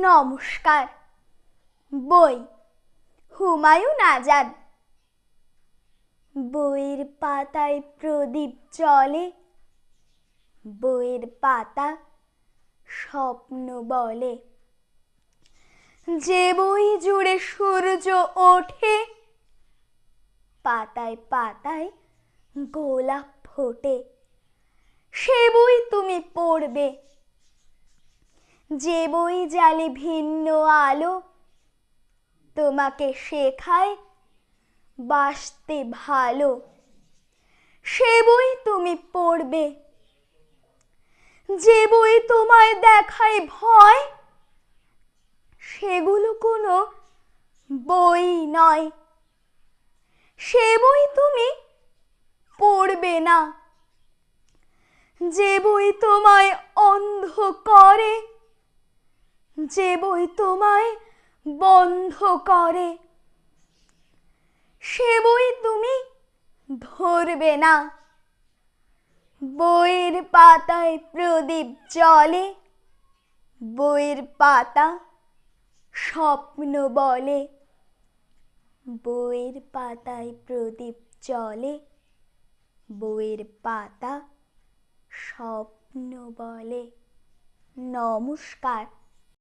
নমস্কার। বই, হুমায়ুন আজাদ। বইয়ের পাতায় প্রদীপ জ্বলে, বইয়ের পাতা স্বপ্ন বলে। যে বই জুড়ে সূর্য ওঠে, পাতায় পাতায় গোলাপ ফোটে। সে বই তুমি পড়বে যে বই জালে ভিন্ন আলো তোমাকে শেখায় বাসতে ভালো। সে বই তুমি পড়বে। যে বই তোমায় দেখায় ভয়, সেগুলো কোনো বই নয়। সে বই তুমি পড়বে না। যে বই তোমায় অন্ধ করে যে বই তোমায় বন্ধ করে, সে বই তুমি ধরবে না। বইয়ের পাতায় প্রদীপ জলে বইয়ের পাতা স্বপ্ন বলে। বইয়ের পাতায় প্রদীপ জ্বলে, বইয়ের পাতা স্বপ্ন বলে। নমস্কার।